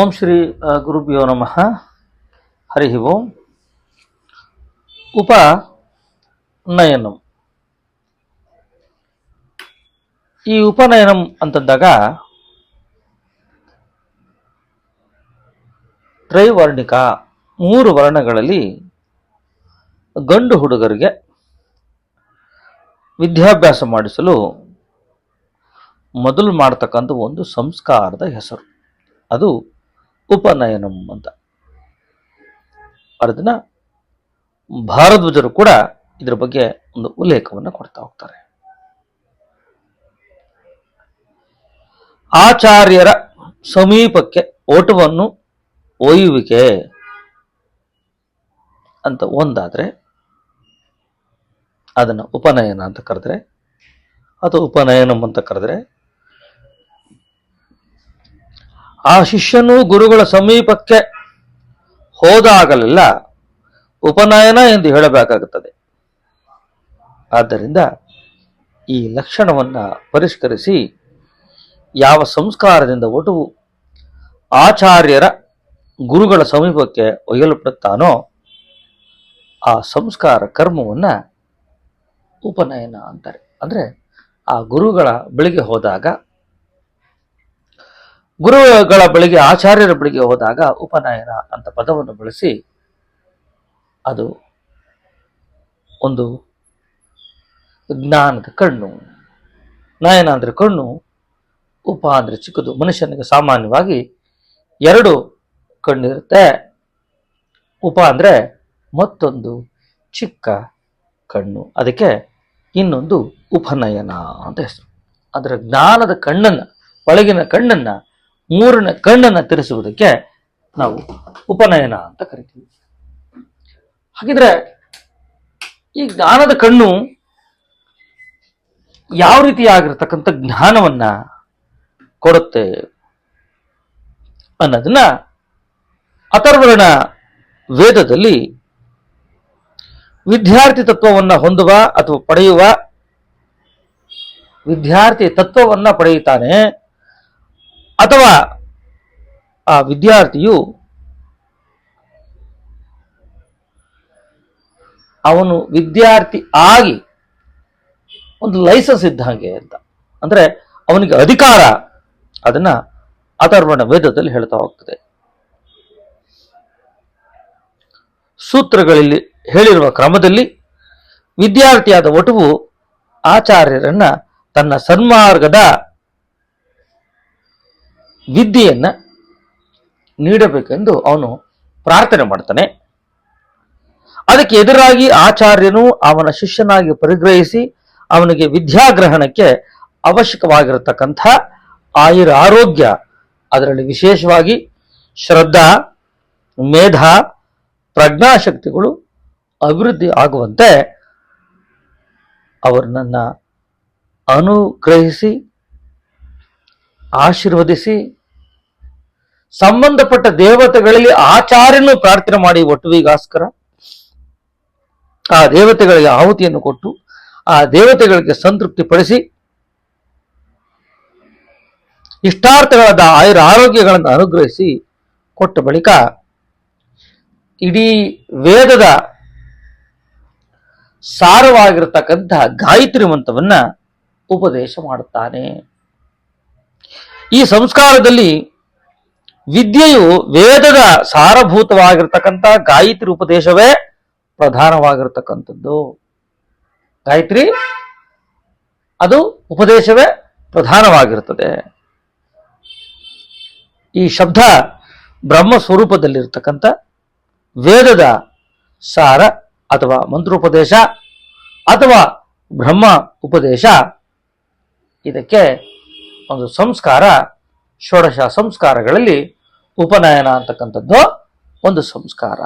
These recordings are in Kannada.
ಓಂ ಶ್ರೀ ಗುರುಭ್ಯೋ ನಮಃ. ಹರಿ ಓಂ. ಉಪ ನಯನಂ ಈ ಉಪನಯನಂ ಅಂತಂದಾಗ ತ್ರೈವರ್ಣಿಕ ಮೂರು ವರ್ಣಗಳಲ್ಲಿ ಗಂಡು ಹುಡುಗರಿಗೆ ವಿದ್ಯಾಭ್ಯಾಸ ಮಾಡಿಸಲು ಮೊದಲು ಮಾಡ್ತಕ್ಕಂಥ ಒಂದು ಸಂಸ್ಕಾರದ ಹೆಸರು. ಅದು ಉಪನಯನಂ ಅಂತ. ಅದನ್ನ ಭಾರದ್ವಜರು ಕೂಡ ಇದರ ಬಗ್ಗೆ ಒಂದು ಉಲ್ಲೇಖವನ್ನು ಕೊಡ್ತಾ ಹೋಗ್ತಾರೆ. ಆಚಾರ್ಯರ ಸಮೀಪಕ್ಕೆ ಓಟವನ್ನು ಒಯ್ಯುವಿಕೆ ಅಂತ ಒಂದಾದರೆ ಅದನ್ನ ಉಪನಯನ ಅಂತ ಕರೆದ್ರೆ, ಅಥವಾ ಉಪನಯನಂ ಅಂತ ಕರೆದ್ರೆ ಆ ಶಿಷ್ಯನು ಗುರುಗಳ ಸಮೀಪಕ್ಕೆ ಹೋದಾಗಲೆಲ್ಲ ಉಪನಯನ ಎಂದು ಹೇಳಬೇಕಾಗುತ್ತದೆ. ಆದ್ದರಿಂದ ಈ ಲಕ್ಷಣವನ್ನು ಪರಿಷ್ಕರಿಸಿ ಯಾವ ಸಂಸ್ಕಾರದಿಂದ ಒಟುವು ಆಚಾರ್ಯರ ಗುರುಗಳ ಸಮೀಪಕ್ಕೆ ಒಯ್ಯಲ್ಪಡುತ್ತಾನೋ ಆ ಸಂಸ್ಕಾರ ಕರ್ಮವನ್ನು ಉಪನಯನ ಅಂತಾರೆ. ಅಂದರೆ ಆ ಗುರುಗಳ ಬಳಿಗೆ ಹೋದಾಗ ಗುರುಗಳ ಬಳಿಗೆ, ಆಚಾರ್ಯರ ಬಳಿಗೆ ಹೋದಾಗ ಉಪನಯನ ಅಂತ ಪದವನ್ನು ಬಳಸಿ ಅದು ಒಂದು ಜ್ಞಾನದ ಕಣ್ಣು. ನಯನ ಅಂದರೆ ಕಣ್ಣು, ಉಪ ಅಂದರೆ ಚಿಕ್ಕದು. ಮನುಷ್ಯನಿಗೆ ಸಾಮಾನ್ಯವಾಗಿ ಎರಡು ಕಣ್ಣಿರುತ್ತೆ. ಉಪ ಅಂದರೆ ಮತ್ತೊಂದು ಚಿಕ್ಕ ಕಣ್ಣು. ಅದಕ್ಕೆ ಇನ್ನೊಂದು ಉಪನಯನ ಅಂತ ಹೆಸರು. ಅದರ ಜ್ಞಾನದ ಕಣ್ಣನ್ನ, ಒಳಗಿನ ಕಣ್ಣನ್ನ ಮೂರನೇ ಕಣ್ಣನ್ನು ತಿರುಸುವುದಕ್ಕೆ ನಾವು ಉಪನಯನ ಅಂತ ಕರಿತೀವಿ. ಹಾಗಿದ್ರೆ ಈ ಜ್ಞಾನದ ಕಣ್ಣು ಯಾವ ರೀತಿಯಾಗಿರ್ತಕ್ಕಂಥ ಜ್ಞಾನವನ್ನ ಕೊಡುತ್ತೆ ಅನ್ನೋದನ್ನ ಅಥರ್ವರ್ಣ ವೇದದಲ್ಲಿ ವಿದ್ಯಾರ್ಥಿ ತತ್ವವನ್ನ ಹೊಂದುವ ಅಥವಾ ಪಡೆಯುವ ವಿದ್ಯಾರ್ಥಿ ತತ್ವವನ್ನ ಪಡೆಯುತ್ತಾನೆ ಅಥವಾ ಆ ವಿದ್ಯಾರ್ಥಿಯು ಅವನು ವಿದ್ಯಾರ್ಥಿ ಆಗಿ ಒಂದು ಲೈಸೆನ್ಸ್ ಇದ್ದ ಹಾಗೆ ಅಂತ. ಅಂದ್ರೆ ಅವನಿಗೆ ಅಧಿಕಾರ ಅದನ್ನ ಅಥರ್ವಣ ವೇದದಲ್ಲಿ ಹೇಳ್ತಾ ಹೋಗ್ತದೆ. ಸೂತ್ರಗಳಲ್ಲಿ ಹೇಳಿರುವ ಕ್ರಮದಲ್ಲಿ ವಿದ್ಯಾರ್ಥಿಯಾದ ಒಟುವು ಆಚಾರ್ಯರನ್ನ ತನ್ನ ಸನ್ಮಾರ್ಗದ ವಿದ್ಯೆಯನ್ನ ನೀಡಬೇಕೆಂದು ಅವನು ಪ್ರಾರ್ಥನೆ ಮಾಡ್ತಾನೆ. ಅದಕ್ಕೆ ಎದುರಾಗಿ ಆಚಾರ್ಯನು ಅವನ ಶಿಷ್ಯನಾಗಿ ಪರಿಗ್ರಹಿಸಿ ಅವನಿಗೆ ವಿದ್ಯಾಗ್ರಹಣಕ್ಕೆ ಅವಶ್ಯಕವಾಗಿರತಕ್ಕಂಥ ಆಯುರ ಆರೋಗ್ಯ, ಅದರಲ್ಲಿ ವಿಶೇಷವಾಗಿ ಶ್ರದ್ಧಾ, ಮೇಧ, ಪ್ರಜ್ಞಾಶಕ್ತಿಗಳು ಅಭಿವೃದ್ಧಿ ಆಗುವಂತೆ ಅವರನ್ನ ಅನುಗ್ರಹಿಸಿ, ಆಶೀರ್ವದಿಸಿ ಸಂಬಂಧಪಟ್ಟ ದೇವತೆಗಳಲ್ಲಿ ಆಚಾರ್ಯನು ಪ್ರಾರ್ಥನೆ ಮಾಡಿ ಒಟ್ಟುವಿಗಾಸ್ಕರ ಆ ದೇವತೆಗಳಿಗೆ ಆಹುತಿಯನ್ನು ಕೊಟ್ಟು ಆ ದೇವತೆಗಳಿಗೆ ಸಂತೃಪ್ತಿ ಪಡಿಸಿ ಇಷ್ಟಾರ್ಥಗಳಾದ ಆಯುರ ಆರೋಗ್ಯಗಳನ್ನು ಅನುಗ್ರಹಿಸಿ ಕೊಟ್ಟ ಬಳಿಕ ಇಡೀ ವೇದದ ಸಾರವಾಗಿರತಕ್ಕಂತಹ ಗಾಯತ್ರಿ ಮಂತ್ರವನ್ನ ಉಪದೇಶ ಮಾಡುತ್ತಾನೆ. ಈ ಸಂಸ್ಕಾರದಲ್ಲಿ ವಿದ್ಯೆಯು ವೇದದ ಸಾರಭೂತವಾಗಿರ್ತಕ್ಕಂಥ ಗಾಯತ್ರಿ ಉಪದೇಶವೇ ಪ್ರಧಾನವಾಗಿರ್ತಕ್ಕಂಥದ್ದು. ಗಾಯತ್ರಿ, ಅದು ಉಪದೇಶವೇ ಪ್ರಧಾನವಾಗಿರುತ್ತದೆ ಈ ಶಬ್ದ ಬ್ರಹ್ಮ ಸ್ವರೂಪದಲ್ಲಿರ್ತಕ್ಕಂಥ ವೇದದ ಸಾರ ಅಥವಾ ಮಂತ್ರೋಪದೇಶ ಅಥವಾ ಬ್ರಹ್ಮ ಉಪದೇಶ ಇದಕ್ಕೆ ಒಂದು ಸಂಸ್ಕಾರ, ಷೋಡಶ ಸಂಸ್ಕಾರಗಳಲ್ಲಿ ಉಪನಯನ ಅಂತಕ್ಕಂಥದ್ದು ಒಂದು ಸಂಸ್ಕಾರ.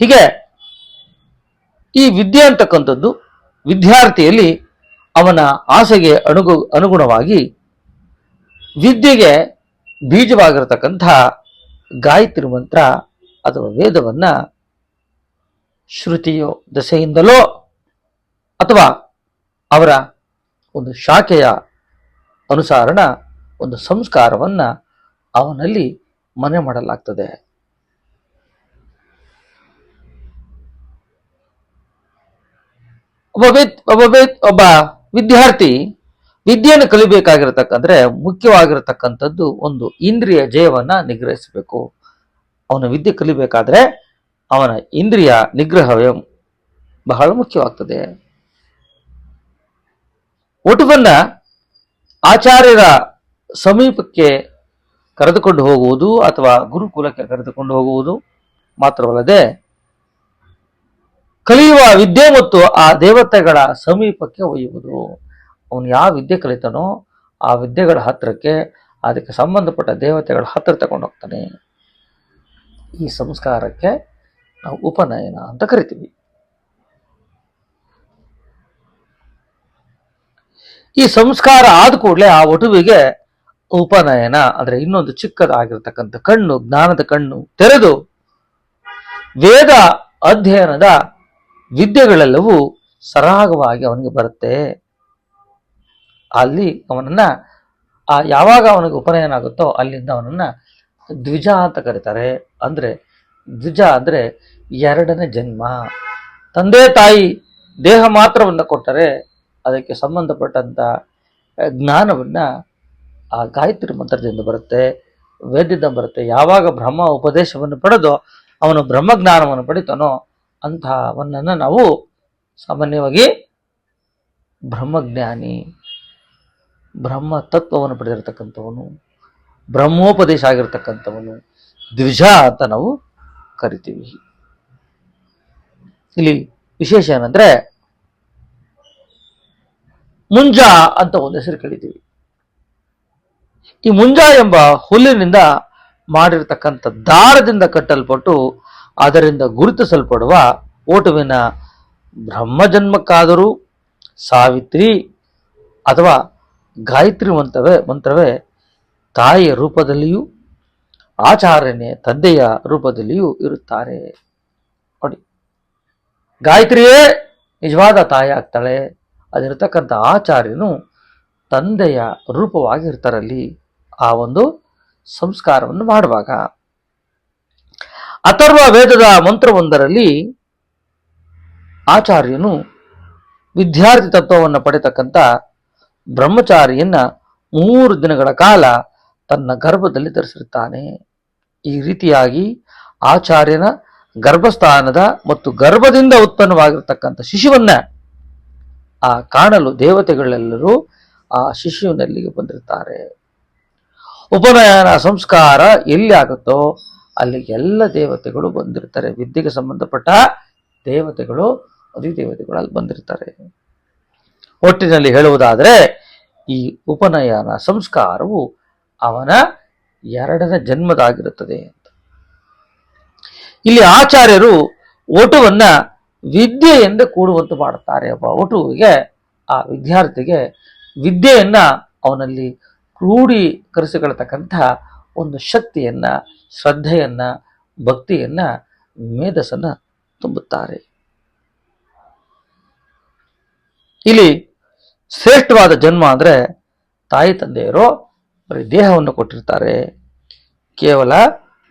ಹೀಗೆ ಈ ವಿದ್ಯೆ ಅಂತಕ್ಕಂಥದ್ದು ವಿದ್ಯಾರ್ಥಿಯಲ್ಲಿ ಅವನ ಆಸೆಗೆ ಅನುಗು ಅನುಗುಣವಾಗಿ ವಿದ್ಯೆಗೆ ಬೀಜವಾಗಿರತಕ್ಕಂಥ ಗಾಯತ್ರಿ ಮಂತ್ರ ಅಥವಾ ವೇದವನ್ನ ಶ್ರುತಿಯೋ ದಸೆಯಿಂದಲೋ ಅಥವಾ ಅವರ ಒಂದು ಶಾಖೆಯ ಅನುಸಾರಣ ಒಂದು ಸಂಸ್ಕಾರವನ್ನ ಅವನಲ್ಲಿ ಮನೆ ಮಾಡಲಾಗ್ತದೆ. ಒಬ್ಬ ಒಬ್ಬ ಒಬ್ಬ ವಿದ್ಯಾರ್ಥಿ ವಿದ್ಯೆಯನ್ನು ಕಲಿಬೇಕಾಗಿರತಕ್ಕಂದ್ರೆ ಮುಖ್ಯವಾಗಿರತಕ್ಕಂಥದ್ದು ಒಂದು ಇಂದ್ರಿಯ ಜಯವನ್ನ ನಿಗ್ರಹಿಸಬೇಕು. ಅವನ ವಿದ್ಯೆ ಕಲಿಬೇಕಾದ್ರೆ ಅವನ ಇಂದ್ರಿಯ ನಿಗ್ರಹವೇ ಬಹಳ ಮುಖ್ಯವಾಗ್ತದೆ. ಒಟುವನ್ನ ಆಚಾರ್ಯರ ಸಮೀಪಕ್ಕೆ ಕರೆದುಕೊಂಡು ಹೋಗುವುದು ಅಥವಾ ಗುರುಕುಲಕ್ಕೆ ಕರೆದುಕೊಂಡು ಹೋಗುವುದು ಮಾತ್ರವಲ್ಲದೆ ಕಲಿಯುವ ವಿದ್ಯೆ ಮತ್ತು ಆ ದೇವತೆಗಳ ಸಮೀಪಕ್ಕೆ ಒಯ್ಯುವುದು. ಅವನು ಯಾವ ವಿದ್ಯೆ ಕಲಿತಾನೋ ಆ ವಿದ್ಯೆಗಳ ಹತ್ತಿರಕ್ಕೆ ಅದಕ್ಕೆ ಸಂಬಂಧಪಟ್ಟ ದೇವತೆಗಳ ಹತ್ತಿರ ತಗೊಂಡು ಹೋಗ್ತಾನೆ. ಈ ಸಂಸ್ಕಾರಕ್ಕೆ ನಾವು ಉಪನಯನ ಅಂತ ಕರಿತೀವಿ. ಈ ಸಂಸ್ಕಾರ ಆದ ಕೂಡಲೇ ಆ ವಟುವಿಗೆ ಉಪನಯನ, ಅಂದ್ರೆ ಇನ್ನೊಂದು ಚಿಕ್ಕದಾಗಿರ್ತಕ್ಕಂಥ ಕಣ್ಣು, ಜ್ಞಾನದ ಕಣ್ಣು ತೆರೆದು ವೇದ ಅಧ್ಯಯನದ ವಿದ್ಯೆಗಳೆಲ್ಲವೂ ಸರಾಗವಾಗಿ ಅವನಿಗೆ ಬರುತ್ತೆ. ಅಲ್ಲಿ ಅವನನ್ನ, ಆ ಯಾವಾಗ ಅವನಿಗೆ ಉಪನಯನ ಆಗುತ್ತೋ ಅಲ್ಲಿಂದ ಅವನನ್ನ ದ್ವಿಜ ಅಂತ ಕರೀತಾರೆ. ಅಂದ್ರೆ ದ್ವಿಜ ಅಂದ್ರೆ ಎರಡನೇ ಜನ್ಮ. ತಂದೆ ತಾಯಿ ದೇಹ ಮಾತ್ರವನ್ನು ಕೊಟ್ಟರೆ ಅದಕ್ಕೆ ಸಂಬಂಧಪಟ್ಟಂಥ ಜ್ಞಾನವನ್ನು ಆ ಗಾಯತ್ರಿ ಮಂತ್ರದಿಂದ ಬರುತ್ತೆ ವೇದ್ಯದಿಂದ ಬರುತ್ತೆ. ಯಾವಾಗ ಬ್ರಹ್ಮ ಉಪದೇಶವನ್ನು ಪಡೆದು, ಅವನು ಬ್ರಹ್ಮಜ್ಞಾನವನ್ನು ಪಡಿತಾನೋ ಅಂತಹವನ್ನ ನಾವು ಸಾಮಾನ್ಯವಾಗಿ ಬ್ರಹ್ಮಜ್ಞಾನಿ, ಬ್ರಹ್ಮ ತತ್ವವನ್ನು ಪಡೆದಿರತಕ್ಕಂಥವನು, ಬ್ರಹ್ಮೋಪದೇಶ ಆಗಿರ್ತಕ್ಕಂಥವನು, ದ್ವಿಜ ಅಂತ ನಾವು ಕರಿತೀವಿ. ಇಲ್ಲಿ ವಿಶೇಷ ಏನಂದ್ರೆ ಮುಂಜ ಅಂತ ಒಂದು ಹೆಸರು ಕರಿತೀವಿ ಈ ಮುಂಜಾ ಎಂಬ ಹುಲ್ಲಿನಿಂದ ಮಾಡಿರ್ತಕ್ಕಂಥ ದಾರದಿಂದ ಕಟ್ಟಲ್ಪಟ್ಟು ಅದರಿಂದ ಗುರುತಿಸಲ್ಪಡುವ ಓಟುವಿನ ಬ್ರಹ್ಮಜನ್ಮಕ್ಕಾದರೂ ಸಾವಿತ್ರಿ ಅಥವಾ ಗಾಯತ್ರಿ ಮಂತ್ರವೇ ಮಂತ್ರವೇ ತಾಯಿಯ ರೂಪದಲ್ಲಿಯೂ ಆಚಾರಣೆ ತಂದೆಯ ರೂಪದಲ್ಲಿಯೂ ಇರುತ್ತಾರೆ. ನೋಡಿ. ಗಾಯತ್ರಿಯೇ ನಿಜವಾದ ತಾಯಿ ಆಗ್ತಾಳೆ. ಅದಿರತಕ್ಕಂಥ ಆಚಾರ್ಯನು ತಂದೆಯ ರೂಪವಾಗಿರ್ತಾರಲ್ಲಿ ಆ ಒಂದು ಸಂಸ್ಕಾರವನ್ನು ಮಾಡುವಾಗ. ಅಥರ್ವ ವೇದದ ಮಂತ್ರವೊಂದರಲ್ಲಿ ಆಚಾರ್ಯನು ವಿದ್ಯಾರ್ಥಿ ತತ್ವವನ್ನು ಪಡೆತಕ್ಕಂಥ ಬ್ರಹ್ಮಚಾರಿಯನ್ನ ಮೂರು ದಿನಗಳ ಕಾಲ ತನ್ನ ಗರ್ಭದಲ್ಲಿ ಧರಿಸಿರುತ್ತಾನೆ. ಈ ರೀತಿಯಾಗಿ ಆಚಾರ್ಯನ ಗರ್ಭಸ್ಥಾನದ ಮತ್ತು ಗರ್ಭದಿಂದ ಉತ್ಪನ್ನವಾಗಿರ್ತಕ್ಕಂಥ ಶಿಶುವನ್ನ ಆ ಕಾಣಲು ದೇವತೆಗಳೆಲ್ಲರೂ ಆ ಶಿಶುವಿನಲ್ಲಿಗೆ ಬಂದಿರ್ತಾರೆ. ಉಪನಯನ ಸಂಸ್ಕಾರ ಎಲ್ಲಿ ಆಗುತ್ತೋ ಅಲ್ಲಿ ಎಲ್ಲ ದೇವತೆಗಳು ಬಂದಿರ್ತಾರೆ. ವಿದ್ಯೆಗೆ ಸಂಬಂಧಪಟ್ಟ ದೇವತೆಗಳು ಅಧಿದೇವತೆಗಳು ಅಲ್ಲಿ ಬಂದಿರ್ತಾರೆ. ಒಟ್ಟಿನಲ್ಲಿ ಹೇಳುವುದಾದರೆ, ಈ ಉಪನಯನ ಸಂಸ್ಕಾರವು ಅವನ ಎರಡನೇ ಜನ್ಮದಾಗಿರುತ್ತದೆ ಅಂತ. ಇಲ್ಲಿ ಆಚಾರ್ಯರು ಒಟುವನ್ನ ವಿದ್ಯೆಯಿಂದ ಕೂಡುವಂತೆ ಮಾಡುತ್ತಾರೆ ಒಬ್ಬ ಒಟುವಿಗೆ, ಆ ವಿದ್ಯಾರ್ಥಿಗೆ ವಿದ್ಯೆಯನ್ನ ಅವನಲ್ಲಿ ಕ್ರೋಢೀಕರಿಸಿಕೊಳ್ತಕ್ಕಂಥ ಒಂದು ಶಕ್ತಿಯನ್ನ, ಶ್ರದ್ಧೆಯನ್ನ, ಭಕ್ತಿಯನ್ನ ಮೇಧಸ್ಸನ್ನ ತುಂಬುತ್ತಾರೆ. ಇಲ್ಲಿ ಶ್ರೇಷ್ಠವಾದ ಜನ್ಮ ಅಂದರೆ ತಾಯಿ ತಂದೆಯರು ಬರೀ ದೇಹವನ್ನು ಕೊಟ್ಟಿರ್ತಾರೆ. ಕೇವಲ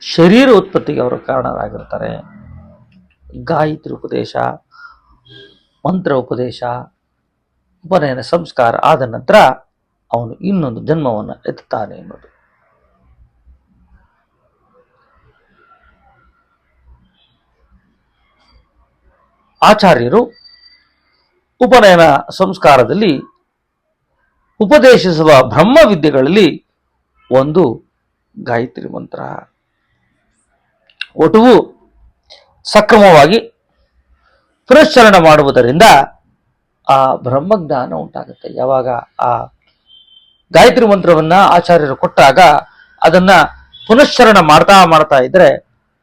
ಶರೀರ ಉತ್ಪತ್ತಿಗೆ ಅವರು ಕಾರಣರಾಗಿರ್ತಾರೆ. ಗಾಯತ್ರಿ ಉಪದೇಶ, ಮಂತ್ರ ಉಪದೇಶ, ಉಪನಯನ ಸಂಸ್ಕಾರ ಆದ ನಂತರ ಅವನು ಇನ್ನೊಂದು ಜನ್ಮವನ್ನು ಎತ್ತುತ್ತಾನೆ ಎನ್ನುವುದು. ಆಚಾರ್ಯರು ಉಪನಯನ ಸಂಸ್ಕಾರದಲ್ಲಿ ಉಪದೇಶಿಸುವ ಬ್ರಹ್ಮ ವಿದ್ಯೆಗಳಲ್ಲಿ ಒಂದು ಗಾಯತ್ರಿ ಮಂತ್ರ. ಒಟುವು ಸಕ್ರಮವಾಗಿ ಪುನಶ್ಚರಣ ಮಾಡುವುದರಿಂದ ಆ ಬ್ರಹ್ಮಜ್ಞಾನ ಉಂಟಾಗುತ್ತೆ. ಯಾವಾಗ ಆ ಗಾಯತ್ರಿ ಮಂತ್ರವನ್ನ ಆಚಾರ್ಯರು ಕೊಟ್ಟಾಗ ಅದನ್ನ ಪುನಶ್ಚರಣ ಮಾಡ್ತಾ ಮಾಡ್ತಾ ಇದ್ರೆ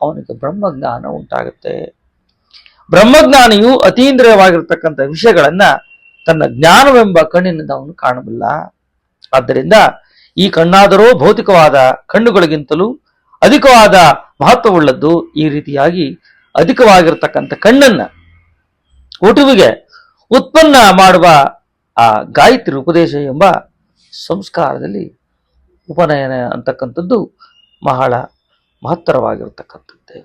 ಅವನಿಗೆ ಬ್ರಹ್ಮಜ್ಞಾನ ಉಂಟಾಗುತ್ತೆ. ಬ್ರಹ್ಮಜ್ಞಾನಿಯು ಅತೀಂದ್ರಿಯವಾಗಿರ್ತಕ್ಕಂಥ ವಿಷಯಗಳನ್ನ ತನ್ನ ಜ್ಞಾನವೆಂಬ ಕಣ್ಣಿನಿಂದ ಅವನು ಕಾಣಬಲ್ಲ ಆದ್ದರಿಂದ ಈ ಕಣ್ಣಾದರೂ ಭೌತಿಕವಾದ ಕಣ್ಣುಗಳಿಗಿಂತಲೂ ಅಧಿಕವಾದ ಮಹತ್ವವುಳ್ಳದ್ದು ಈ ರೀತಿಯಾಗಿ ಅಧಿಕವಾಗಿರ್ತಕ್ಕಂಥ ಕಣ್ಣನ್ನ ಒಟುವಿಗೆ ಉತ್ಪನ್ನ ಮಾಡುವ ಆ ಗಾಯತ್ರಿ ಉಪದೇಶ ಎಂಬ ಸಂಸ್ಕಾರದಲ್ಲಿ ಉಪನಯನ ಅಂತಕ್ಕಂಥದ್ದು ಬಹಳ ಮಹತ್ತರವಾಗಿರ್ತಕ್ಕಂಥದ್ದೇ.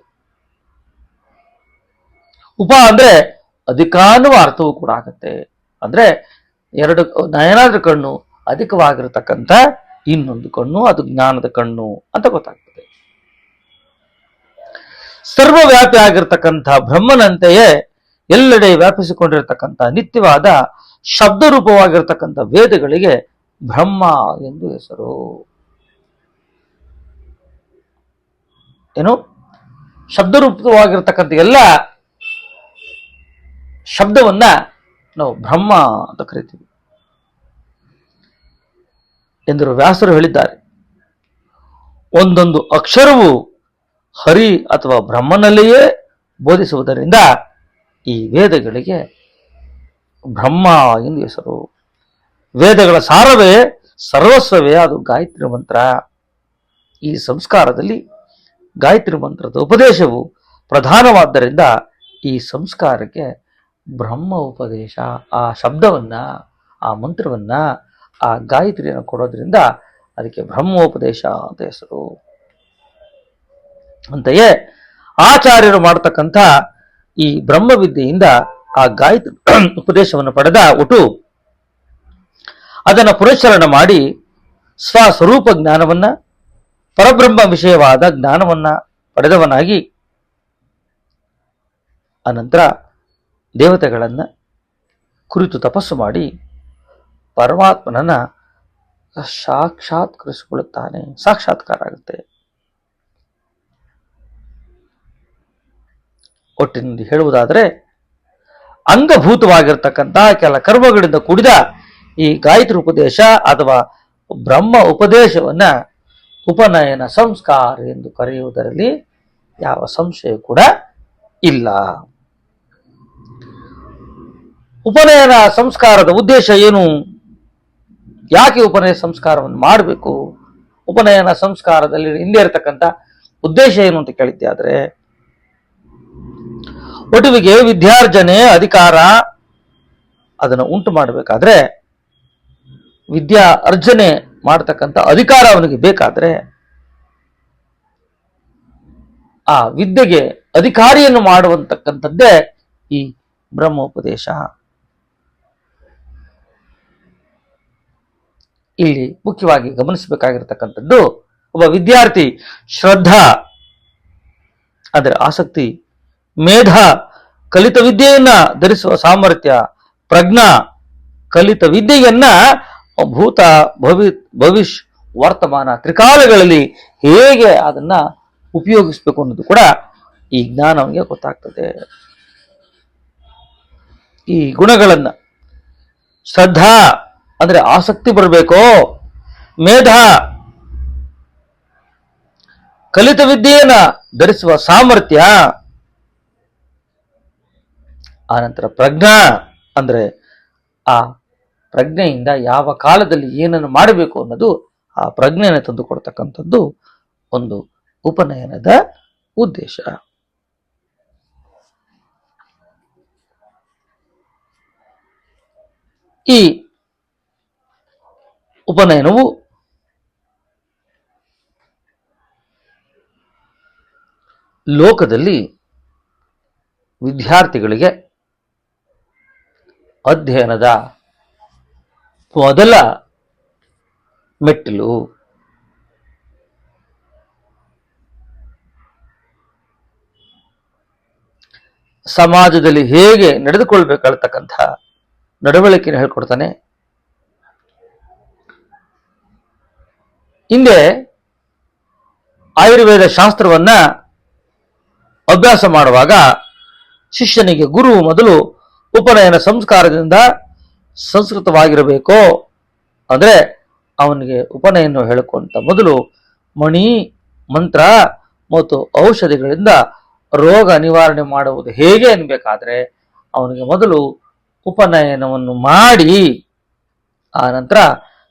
ಉಪ ಅಂದ್ರೆ ಅಧಿಕ ಅನ್ನುವ ಅರ್ಥವೂ ಕೂಡ ಆಗುತ್ತೆ. ಅಂದ್ರೆ ಎರಡು ನಯನಾದ ಕಣ್ಣು ಅಧಿಕವಾಗಿರತಕ್ಕಂಥ ಇನ್ನೊಂದು ಕಣ್ಣು, ಅದು ಜ್ಞಾನದ ಕಣ್ಣು ಅಂತ ಗೊತ್ತಾಗ್ತದೆ ಸರ್ವವ್ಯಾಪಿ ಆಗಿರ್ತಕ್ಕಂಥ ಬ್ರಹ್ಮನಂತೆಯೇ ಎಲ್ಲೆಡೆ ವ್ಯಾಪಿಸಿಕೊಂಡಿರ್ತಕ್ಕಂಥ ನಿತ್ಯವಾದ ಶಬ್ದ ರೂಪವಾಗಿರ್ತಕ್ಕಂಥ ವೇದಗಳಿಗೆ ಬ್ರಹ್ಮ ಎಂದು ಹೆಸರು. ಏನು? ಶಬ್ದರೂಪವಾಗಿರ್ತಕ್ಕಂಥ ಎಲ್ಲ ಶಬ್ದವನ್ನ ನಾವು ಬ್ರಹ್ಮ ಅಂತ ಕರಿತೀವಿ. ಎಂದರು ವ್ಯಾಸರು ಹೇಳಿದ್ದಾರೆ, ಒಂದೊಂದು ಅಕ್ಷರವು ಹರಿ ಅಥವಾ ಬ್ರಹ್ಮನಲ್ಲಿಯೇ ಬೋಧಿಸುವುದರಿಂದ ಈ ವೇದಗಳಿಗೆ ಬ್ರಹ್ಮ ಎಂದು ಹೆಸರು. ವೇದಗಳ ಸಾರವೇ ಸರ್ವಸ್ವವೇ ಅದು ಗಾಯತ್ರಿ ಮಂತ್ರ. ಈ ಸಂಸ್ಕಾರದಲ್ಲಿ ಗಾಯತ್ರಿ ಮಂತ್ರದ ಉಪದೇಶವು ಪ್ರಧಾನವಾದ್ದರಿಂದ ಈ ಸಂಸ್ಕಾರಕ್ಕೆ ಬ್ರಹ್ಮ ಉಪದೇಶ. ಆ ಶಬ್ದವನ್ನು, ಆ ಮಂತ್ರವನ್ನ, ಆ ಗಾಯತ್ರಿಯನ್ನು ಕೊಡೋದ್ರಿಂದ ಅದಕ್ಕೆ ಬ್ರಹ್ಮೋಪದೇಶ ಅಂತ ಹೆಸರು. ಅಂತೆಯೇ ಆಚಾರ್ಯರು ಮಾಡತಕ್ಕಂಥ ಈ ಬ್ರಹ್ಮವಿದ್ಯೆಯಿಂದ ಆ ಗಾಯತ್ರಿ ಉಪದೇಶವನ್ನು ಪಡೆದ ಒಟು ಅದನ್ನು ಪುರಸ್ಕರಣ ಮಾಡಿ ಸ್ವಸ್ವರೂಪ ಜ್ಞಾನವನ್ನ, ಪರಬ್ರಹ್ಮ ವಿಷಯವಾದ ಜ್ಞಾನವನ್ನ ಪಡೆದವನಾಗಿ ಅನಂತರ ದೇವತೆಗಳನ್ನು ಕುರಿತು ತಪಸ್ಸು ಮಾಡಿ ಪರಮಾತ್ಮನನ್ನ ಸಾಕ್ಷಾತ್ಕರಿಸಿಕೊಳ್ಳುತ್ತಾನೆ ಸಾಕ್ಷಾತ್ಕಾರ ಆಗುತ್ತೆ ಒಟ್ಟಿನಲ್ಲಿ ಹೇಳುವುದಾದರೆ ಅಂಗಭೂತವಾಗಿರ್ತಕ್ಕಂತಹ ಕೆಲ ಕರ್ಮಗಳಿಂದ ಕೂಡಿದ ಈ ಗಾಯತ್ರಿ ಉಪದೇಶ ಅಥವಾ ಬ್ರಹ್ಮ ಉಪದೇಶವನ್ನ ಉಪನಯನ ಸಂಸ್ಕಾರ ಎಂದು ಕರೆಯುವುದರಲ್ಲಿ ಯಾವ ಸಂಶಯ ಕೂಡ ಇಲ್ಲ. ಉಪನಯನ ಸಂಸ್ಕಾರದ ಉದ್ದೇಶ ಏನು? ಯಾಕೆ ಉಪನಯನ ಸಂಸ್ಕಾರವನ್ನು ಮಾಡಬೇಕು? ಉಪನಯನ ಸಂಸ್ಕಾರದಲ್ಲಿ ಹಿಂದೆ ಇರತಕ್ಕಂಥ ಉದ್ದೇಶ ಏನು ಅಂತ ಕೇಳಿದ್ದೆ. ಆದ್ರೆ ಒಟುವಿಗೆ ವಿದ್ಯಾರ್ಜನೆ ಅಧಿಕಾರ ಅದನ್ನು ಉಂಟು ಮಾಡಬೇಕಾದ್ರೆ ವಿದ್ಯಾ ಅರ್ಜನೆ ಮಾಡ್ತಕ್ಕಂಥ ಅಧಿಕಾರ ಅವನಿಗೆ ಬೇಕಾದ್ರೆ ಆ ವಿದ್ಯೆಗೆ ಅಧಿಕಾರಿಯನ್ನು ಮಾಡುವಂತಕ್ಕಂಥದ್ದೇ ಈ ಬ್ರಹ್ಮೋಪದೇಶ. ಇಲ್ಲಿ ಮುಖ್ಯವಾಗಿ ಗಮನಿಸಬೇಕಾಗಿರ್ತಕ್ಕಂಥದ್ದು ಒಬ್ಬ ವಿದ್ಯಾರ್ಥಿ ಶ್ರದ್ಧಾ, ಅದರ ಆಸಕ್ತಿ ಮೇಧ, ಕಲಿತ ವಿದ್ಯೆಯನ್ನ ಧರಿಸುವ ಸಾಮರ್ಥ್ಯ, ಪ್ರಜ್ಞಾ, ಕಲಿತ ವಿದ್ಯೆಯನ್ನ ಭೂತ, ಭವಿ ಭವಿಷ್ ವರ್ತಮಾನ ತ್ರಿಕಾಲಗಳಲ್ಲಿ ಹೇಗೆ ಅದನ್ನ ಉಪಯೋಗಿಸ್ಬೇಕು ಅನ್ನೋದು ಕೂಡ ಈ ಜ್ಞಾನ ಅವನಿಗೆ ಗೊತ್ತಾಗ್ತದೆ. ಈ ಗುಣಗಳನ್ನ ಶ್ರದ್ಧಾ ಅಂದ್ರೆ ಆಸಕ್ತಿ ಬರಬೇಕು? ಮೇಧ, ಕಲಿತ ವಿದ್ಯೆಯನ್ನ ಧರಿಸುವ ಸಾಮರ್ಥ್ಯ ಆನಂತರ ಪ್ರಜ್ಞಾ ಅಂದ್ರೆ ಆ ಪ್ರಜ್ಞೆಯಿಂದ ಯಾವ ಕಾಲದಲ್ಲಿ ಏನನ್ನು ಮಾಡಬೇಕು ಅನ್ನೋದು ಆ ಪ್ರಜ್ಞೆಯನ್ನು ತಂದು ಕೊಡ್ತಕ್ಕಂಥದ್ದು ಒಂದು ಉಪನಯನದ ಉದ್ದೇಶ. ಈ ಉಪನಯನವು ಲೋಕದಲ್ಲಿ ವಿದ್ಯಾರ್ಥಿಗಳಿಗೆ ಅಧ್ಯಯನದ ಮೊದಲ ಮೆಟ್ಟಿಲು. ಸಮಾಜದಲ್ಲಿ ಹೇಗೆ ನಡೆದುಕೊಳ್ಬೇಕಾಗ್ತಕ್ಕಂಥ ನಡವಳಿಕೆಯನ್ನು ಹೇಳ್ಕೊಡ್ತಾನೆ. ಹಿಂದೆ ಆಯುರ್ವೇದ ಶಾಸ್ತ್ರವನ್ನ ಅಭ್ಯಾಸ ಮಾಡುವಾಗ ಶಿಷ್ಯನಿಗೆ ಗುರು ಮೊದಲು ಉಪನಯನ ಸಂಸ್ಕಾರದಿಂದ ಸಂಸ್ಕೃತವಾಗಿರಬೇಕು. ಅಂದ್ರೆ ಅವನಿಗೆ ಉಪನಯನ ಹೇಳಿಕೊಂಡ ಮೊದಲು ಮಣಿ, ಮಂತ್ರ ಮತ್ತು ಔಷಧಿಗಳಿಂದ ರೋಗ ನಿವಾರಣೆ ಮಾಡುವುದು ಹೇಗೆ ಅನ್ಬೇಕಾದ್ರೆ ಅವನಿಗೆ ಮೊದಲು ಉಪನಯನವನ್ನು ಮಾಡಿ, ಆ ನಂತರ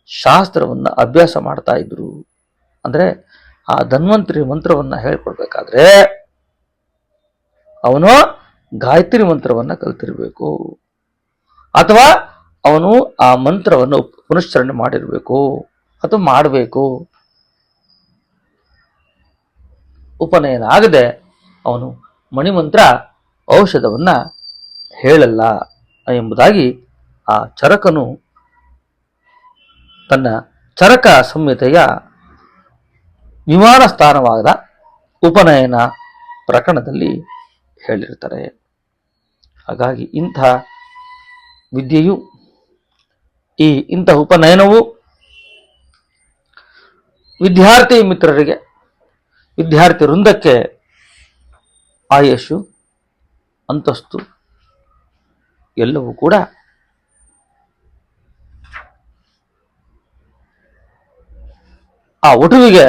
ಶಾಸ್ತ್ರವನ್ನು ಅಭ್ಯಾಸ ಮಾಡ್ತಾ ಇದ್ರು. ಅಂದ್ರೆ ಆ ಧನ್ವಂತರಿ ಮಂತ್ರವನ್ನ ಹೇಳ್ಕೊಡ್ಬೇಕಾದ್ರೆ ಅವನು ಗಾಯತ್ರಿ ಮಂತ್ರವನ್ನ ಕಲ್ತಿರ್ಬೇಕು. ಅಥವಾ ಅವನು ಆ ಮಂತ್ರವನ್ನು ಪುನಶ್ಚರಣೆ ಮಾಡಿರಬೇಕು, ಅಥವಾ ಮಾಡಬೇಕು. ಉಪನಯನ ಆಗದೆ ಅವನು ಮಣಿಮಂತ್ರ ಔಷಧವನ್ನ ಹೇಳಲ್ಲ ಎಂಬುದಾಗಿ ಆ ಚರಕನು ತನ್ನ ಚರಕ ಸಂಹಿತೆಯ ವಿಮಾನ ಸ್ಥಾನವಾದ ಉಪನಯನ ಪ್ರಕರಣದಲ್ಲಿ ಹೇಳಿರ್ತಾರೆ. ಹಾಗಾಗಿ ಇಂಥ ವಿದ್ಯೆಯು ಈ ಇಂಥ ಉಪನಯನವು ವಿದ್ಯಾರ್ಥಿ ಮಿತ್ರರಿಗೆ, ವಿದ್ಯಾರ್ಥಿ ವೃಂದಕ್ಕೆ ಆಯಸ್ಸು, ಅಂತಸ್ತು ಎಲ್ಲವೂ ಕೂಡ ಆ ಒಟುವಿಗೆ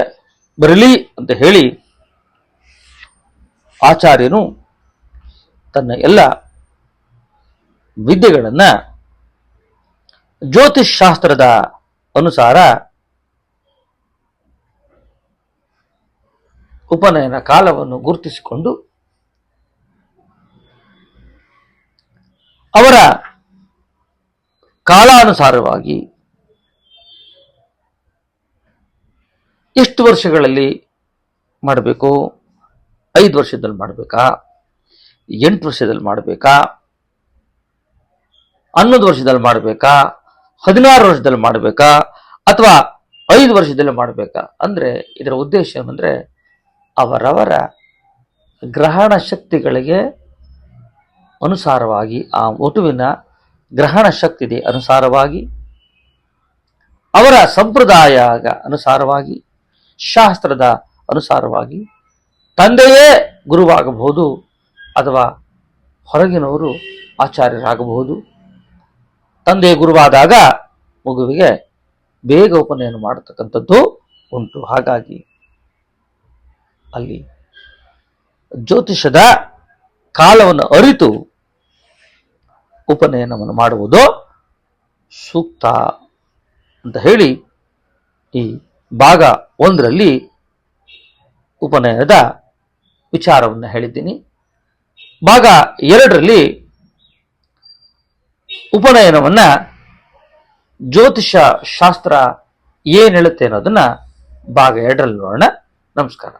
ಬರಲಿ ಅಂತ ಹೇಳಿ ಆಚಾರ್ಯನು ತನ್ನ ಎಲ್ಲ ವಿದ್ಯೆಗಳನ್ನ ಜ್ಯೋತಿಷ್ ಶಾಸ್ತ್ರದ ಅನುಸಾರ ಉಪನಯನ ಕಾಲವನ್ನು ಗುರುತಿಸಿಕೊಂಡು ಅವರ ಕಾಲಾನುಸಾರವಾಗಿ ಎಷ್ಟು ವರ್ಷಗಳಲ್ಲಿ ಮಾಡಬೇಕು? ಐದು ವರ್ಷದಲ್ಲಿ ಮಾಡಬೇಕಾ? ಎಂಟು ವರ್ಷದಲ್ಲಿ ಮಾಡಬೇಕಾ? ಹನ್ನೊಂದು ವರ್ಷದಲ್ಲಿ ಮಾಡಬೇಕಾ? ಹದಿನಾರು ವರ್ಷದಲ್ಲಿ ಮಾಡಬೇಕಾ? ಅಥವಾ ಐದು ವರ್ಷದಲ್ಲಿ ಮಾಡಬೇಕಾ? ಅಂದ್ರೆ ಇದರ ಉದ್ದೇಶ ಏನಂದ್ರೆ ಅವರವರ ಗ್ರಹಣ ಶಕ್ತಿಗಳಿಗೆ ಅನುಸಾರವಾಗಿ, ಆ ವಟುವಿನ ಗ್ರಹಣ ಶಕ್ತಿಗೆ ಅನುಸಾರವಾಗಿ, ಅವರ ಸಂಪ್ರದಾಯ ಅನುಸಾರವಾಗಿ, ಶಾಸ್ತ್ರದ ಅನುಸಾರವಾಗಿ ತಂದೆಯೇ ಗುರುವಾಗಬಹುದು ಅಥವಾ ಹೊರಗಿನವರು ಆಚಾರ್ಯರಾಗಬಹುದು. ತಂದೆ ಗುರುವಾದಾಗ ಮಗುವಿಗೆ ಬೇಗ ಉಪನಯನ ಮಾಡತಕ್ಕಂಥದ್ದು ಉಂಟು. ಹಾಗಾಗಿ ಅಲ್ಲಿ ಜ್ಯೋತಿಷದ ಕಾಲವನ್ನು ಅರಿತು ಉಪನಯನವನ್ನು ಮಾಡುವುದು ಸೂಕ್ತ ಅಂತ ಹೇಳಿ ಈ ಭಾಗ ಒಂದರಲ್ಲಿ ಉಪನಯನದ ವಿಚಾರವನ್ನು ಹೇಳಿದ್ದೀನಿ. ಭಾಗ ಎರಡರಲ್ಲಿ ಉಪನಯನವನ್ನ ಜ್ಯೋತಿಷ ಶಾಸ್ತ್ರ ಏನ್ ಹೇಳುತ್ತೆ ಅನ್ನೋದನ್ನ ಭಾಗ ಎರಡರಲ್ಲಿ ನೋಡೋಣ. ನಮಸ್ಕಾರ.